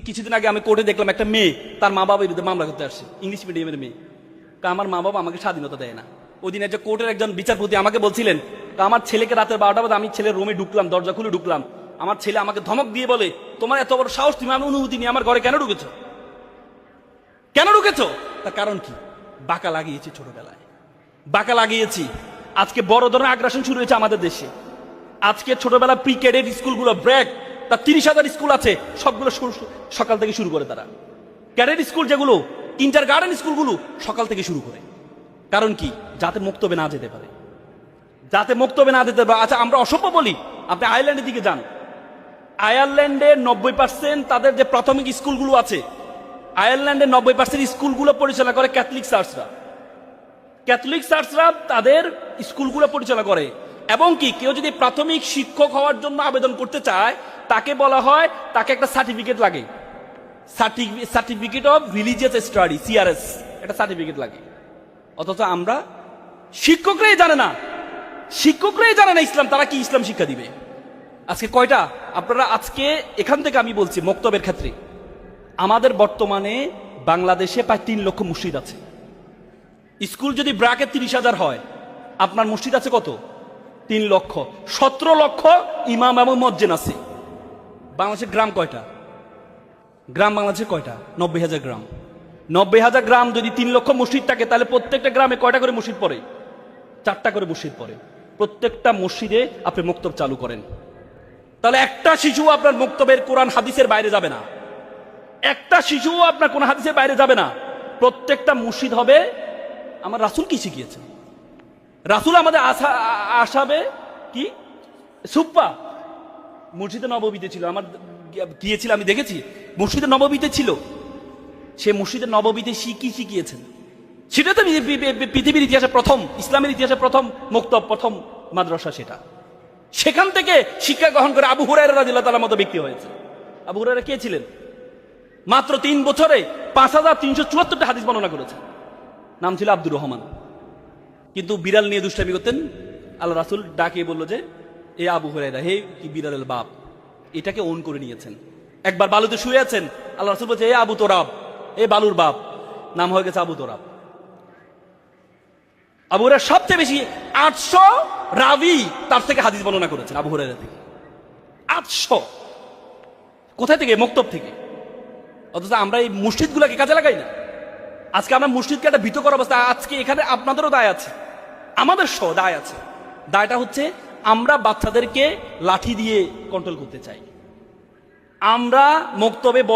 কিছুদিন আগে আমি কোর্টে দেখলাম একটা মেয়ে, তার মা বাবার বিরুদ্ধে মামলা করতে আসছে ইংলিশ মিডিয়ামের মেয়ে। তা আমার মা বাবা আমাকে স্বাধীনতা দেয় না। ওই দিন একজন কোর্টের একজন বিচারপতি আমাকে বলছিলেন, তা আমার ছেলেকে রাতের বারোটা বাজে আমি ছেলের রুমে ঢুকলাম, দরজা খুলে ঢুকলাম। আমার ছেলে আমাকে ধমক দিয়ে বলে, তোমার এত বড় সাহস, তুমি আমার অনুমতি নিয়ে আমার ঘরে কেন ঢুকেছো? কেন ঢুকেছো? তার কারণ কি? বাঁকা লাগিয়েছি ছোটবেলায়। বাঁকা লাগিয়েছি। আজকে বড় ধরনের আগ্রাসন শুরু হয়েছে আমাদের দেশে। আজকে ছোটবেলা প্রি স্কুলগুলো ব্র্যাক তার তিরিশ হাজার স্কুল আছে, সবগুলো সকাল থেকে শুরু করে তারা। ক্যাডেট স্কুল যেগুলো, ইন্টার গার্ডেন স্কুলগুলো সকাল থেকে শুরু করে। কারণ কি? যাতে মুক্তবে না যেতে পারে। যাতে মুক্তবে না যেতে পারে আচ্ছা আমরা অসভ্য বলি, আপনি আয়ারল্যান্ডের দিকে যান। আয়ারল্যান্ডে নব্বই পার্সেন্ট তাদের যে প্রাথমিক স্কুলগুলো আছে আয়ারল্যান্ডের নব্বই পার্সেন্ট স্কুলগুলো পরিচালনা করে ক্যাথলিক চার্চরা ক্যাথলিক চার্চরা তাদের স্কুলগুলো পরিচালনা করে। এবং কি, কেউ যদি প্রাথমিক শিক্ষক হওয়ার জন্য আবেদন করতে চায়, তাকে বলা হয়, তাকে একটা সার্টিফিকেট লাগে। Certificate of religious study CRS একটা সার্টিফিকেট লাগে। অথচ আমরা শিক্ষকরাই জানে না। শিক্ষকরাই জানে না ইসলাম, তারা কি ইসলাম শিক্ষা দিবে? আজকে কয়টা? আপনারা আজকে এখান থেকে আমি বলছি, মক্তবের ক্ষেত্রে। আমাদের বর্তমানে বাংলাদেশে প্রায় তিন লক্ষ মসজিদ আছে। স্কুল যদি ব্রাকে তিরিশ হাজার হয়, আপনার মসজিদ আছে কত? তিন লক্ষ। সতেরো লক্ষ ইমাম এবং মজ্জেন আছে। বাংলাদেশের গ্রাম কয়টা? গ্রাম বাংলাদেশের কয়টা? নব্বই হাজার গ্রাম। নব্বই হাজার গ্রাম যদি তিন লক্ষ মসজিদ থাকে, তাহলে প্রত্যেকটা গ্রামে কয়টা করে মসজিদ পড়ে? চারটা করে মসজিদ পড়ে। প্রত্যেকটা মসজিদে আপনি মুক্তব চালু করেন। তাহলে একটা শিশু আপনার মুক্তবের কোরআন হাদিসের বাইরে যাবে না। একটা শিশু আপনার কোন হাদিসের বাইরে যাবে না। প্রত্যেকটা মসজিদ হবে, আমার রাসুল কি শিখিয়েছে রাসুল আমাদের আশা আ- আশাবে কি? সুপ্পা। মসজিদে নববীতে ছিল। আমার গিয়েছিল আমি দেখেছি। মসজিদে নববীতে ছিল। সে মসজিদে নববীতে শি- কি শিখিয়েছেন? সেটা তো পৃথি- পৃথি- পৃথি- পৃথিবীর ইতিহাসে প্রথম, ইসলামের ইতিহাসে প্রথম মুক্ত প্রথম মাদ্রাসা সেটা। সেখান থেকে শিক্ষা গ্রহণ করে আবু হুরায়রা রাদিয়াল্লাহু তাআলার মতো ব্যক্তি হয়েছে। আবু হুরায়রা কে ছিলেন? মাত্র তিন বছরে পাঁচ হাজার তিনশো চুয়াত্তরটা হাদিস বর্ণনা করেছেন। নাম ছিল আব্দুর রহমান। কিন্তু বিড়াল নিয়ে দুষ্টামি করতেন। আল্লাহ রাসুল ডাকে বলল যে, এ আবু হুরায়রা, হে কি বিড়ালের বাপ, এটাকে ওন করে নিয়েছেন। একবার বালুতে শুয়ে আছেন। আল্লাহ রাসুল বলছে, এ আবু তোরাব, এ বালুর বাপ। নাম হয়ে গেছে আবু তোরাব। আবু হুরায়রা সবচেয়ে বেশি আটশো রাবি তার থেকে হাদিস বর্ণনা করেছেন আবু হুরায়রা থেকে। আটশো। কোথায় থেকে? মক্তব থেকে। অথচ আমরা এই মসজিদগুলোকে কাজে লাগাই না। আজকে আমরা মসজিদকে একটা ভীতকর অবস্থা, আজকে এখানে আপনাদেরও দায় আছে। আমাদের সহ দায় আছে। দায়টা হচ্ছে আমরা বাচ্চাদেরকে লাঠি দিয়ে কন্ট্রোল করতে চাই। আমরা মক্তবে বড়